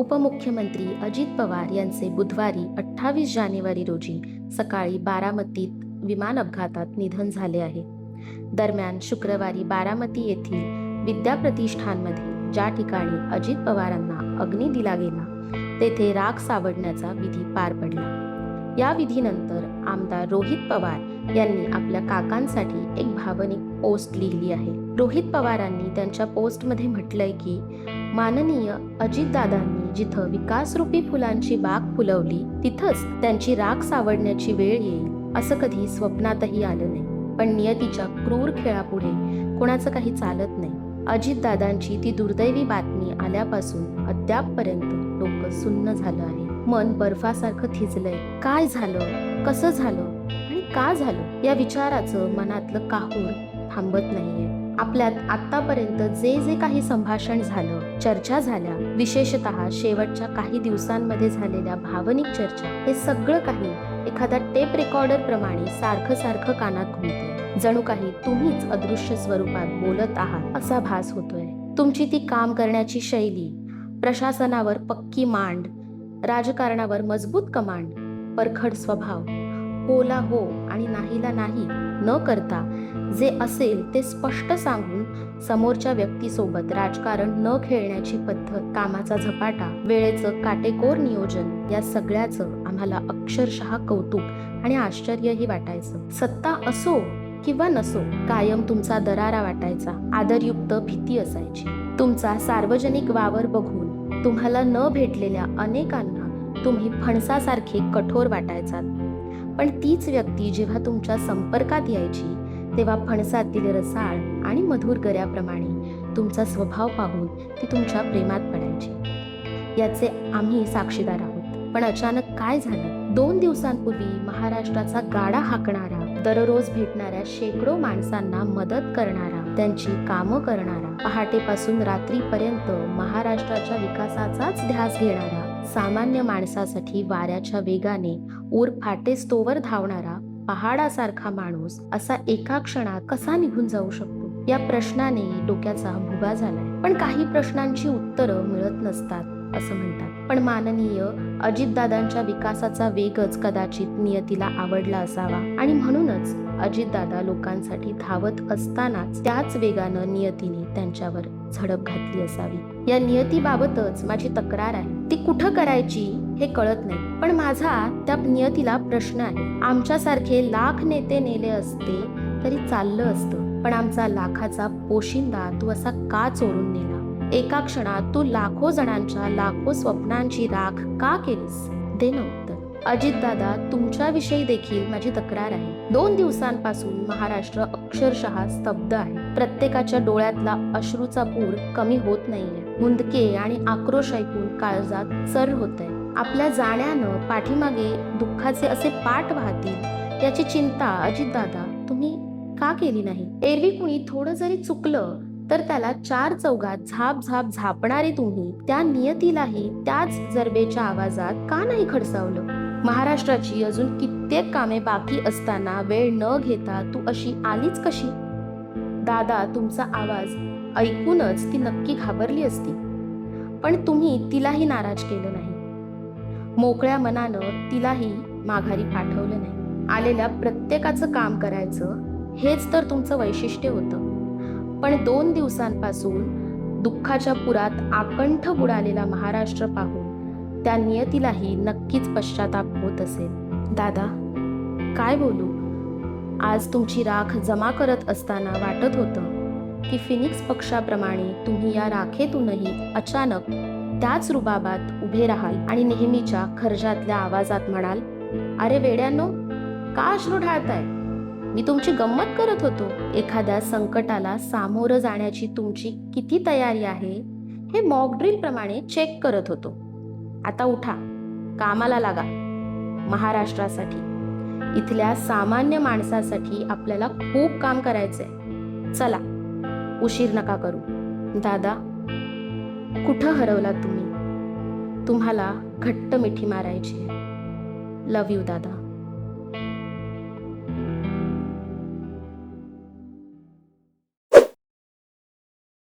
उपमुख्यमंत्री अजित पवार यांचे बुधवारी अठ्ठावीस जानेवारी रोजी सकाळी बारामतीत विमान अपघातात निधन झाले आहे. दरम्यान शुक्रवारी बारामती येथील विद्याप्रतिष्ठानमध्ये ज्या ठिकाणी अजित पवारांना अग्नी दिला गेला तेथे राग सावडण्याचा विधी पार पडला. या विधीनंतर आमदार रोहित पवार यांनी आपल्या काकांसाठी एक भावनिक पोस्ट लिहिली आहे. रोहित पवारांनी त्यांच्या पोस्टमध्ये म्हटलंय की माननीय अजितदादांनी जिथं विकासरूपी फुलांची बाग फुलवली तिथंच त्यांची राख सावडण्याची वेळ येईल असं कधी स्वप्नातही आलं नाही. पण नियतीच्या क्रूर खेळापुढे कोणाचं काही चालत नाही. अजितदादांची ती दुर्दैवी बातमी आल्यापासून अद्यापपर्यंत डोकं सुन्न झालं आहे. मन बर्फासारखं थिजलंय. काय झालं? कसं झालं? आणि का झालं? या विचाराचं मनातलं काहूर थांबत नाहीये. आपल्यात आतापर्यंत जे जे काही संभाषण झालं चर्चा झाल्या विशेषतः शेवटच्या काही दिवसांमध्ये झालेल्या भावनिक चर्चा हे सगळं काही एखाद्या टेप रेकॉर्डर प्रमाणे सारखं सारखं कानात घुमते. जणू काही तुम्हीच अदृश्य स्वरूपात बोलत आहात असा भास होतोय. तुमची ती काम करण्याची शैली प्रशासनावर पक्की मांड राजकारणावर मजबूत कमांड परखड स्वभाव होला हो आणि नाहीला नाही न करता जे असेल ते स्पष्ट सांगून समोरच्या व्यक्तीसोबत राजकारण न खेळण्याची पद्धत कामाचा झपाटा वेळेचं काटेकोर नियोजन या सगळ्याचं आम्हाला अक्षरशः कौतुक आणि आश्चर्यही वाटायचं. सत्ता असो किंवा नसो कायम तुमचा दरारा वाटायचा. आदरयुक्त भीती असायची. तुमचा सार्वजनिक वावर बघून तुम्हाला न भेटलेल्या अनेकांना तुम्ही फणसासारखे कठोर वाटायचात. पण तीच व्यक्ती जेव्हा तुमच्या संपर्कात यायची तेव्हा फणसातील रसाळ आणि मधुर गऱ्याप्रमाणे तुमचा स्वभाव पाहून ती तुमच्या प्रेमात पडायची. याचे आम्ही साक्षीदार आहोत. पण अचानक काय झालं? दोन दिवसांपूर्वी महाराष्ट्राचा गाडा हाकणारा दररोज भेटणाऱ्या शेकडो माणसांना मदत करणारा त्यांची कामं करणारा पहाटेपासून रात्रीपर्यंत महाराष्ट्राच्या विकासाचाच ध्यास घेणारा सामान्य माणसासाठी वाऱ्याच्या वेगाने ऊर फाटेस्तोवर धावणारा पहाडासारखा माणूस असा एका क्षणात कसा निघून जाऊ शकतो? या प्रश्नाने डोक्याचा भुगा झालाय. पण काही प्रश्नांची उत्तरं मिळत नसतात असं म्हणतात. पण माननीय अजितदादांच्या विकासाचा वेगच कदाचित नियतीला आवडला असावा. आणि म्हणूनच अजितदादा लोकांसाठी धावत असतानाच त्याच वेगानं नियतीने त्यांच्यावर झडप घातली असावी. या नियतीबाबतच माझी तक्रार आहे. ती कुठं करायची हे कळत नाही. पण माझा त्या नियतीला प्रश्न आहे. आमच्यासारखे लाख नेते नेले असते तरी चाललं असतं. पण आमचा लाखाचा पोशिंदा तू असा का चोरून नेला? एका क्षणात तू लाखो जणांच्या लाखो स्वप्नांची राख का केलीस? दे अजितदादा तुमच्याविषयी देखील माझी तक्रार आहे. दोन दिवसांपासून महाराष्ट्र अक्षरशः स्तब्ध आहे. प्रत्येकाच्या डोळ्यातला अश्रूचा पूर कमी होत नाहीये. मुंदके आणि आक्रोश ऐकून काळजात सर होत आहे आपल्या जाण्यानं पाठीमागे दुःखाचे असे पाठ वाहतील याची चिंता अजितदादा तुम्ही का केली नाही? एरवी कुणी थोडं जरी चुकलं तर त्याला चार चौघात झाप झाप झापणारे तुम्ही त्या नियतीलाही त्याच जरबेच्या आवाजात का नाही खडसावलं? महाराष्ट्राची अजून कित्येक कामे बाकी असताना वेळ न घेता तू अशी आलीच कशी? दादा तुमचा आवाज ऐकूनच ती नक्की घाबरली असती. पण तुम्ही तिलाही नाराज केलं नाही. मोकळ्या मनानं तिलाही माघारी पाठवलं नाही. आलेल्या प्रत्येकाचं काम करायचं हेच तर तुमचं वैशिष्ट्य होतं. पण दोन दिवसांपासून दुःखाच्या पुरात आकंठ बुडालेला महाराष्ट्र पाहून त्या नियतीलाही नक्कीच पश्चाताप होत असेल. दादा काय बोलू? आज तुमची राख जमा करत असताना वाटत होतं की फिनिक्स पक्षाप्रमाणे तुम्ही या राखेतूनही अचानक त्याच रुबाबात उभे राहाल आणि नेहमीच्या खर्जातल्या आवाजात म्हणाल अरे वेड्यानो का अश्रू ढाळताय? मी तुमची गंमत करत होतो. एखाद्या संकटाला सामोरं जाण्याची तुमची किती तयारी आहे हे मॉकड्रिल प्रमाणे चेक करत होतो. आता उठा. कामाला लागा. महाराष्ट्रासाठी. इथल्या सामान्य माणसासाठी आपल्याला खूप काम करायचंय. चला उशीर नका करू. दादा कुठं हरवलात तुम्ही? तुम्हाला घट्ट मिठी मारायची लव यू दादा.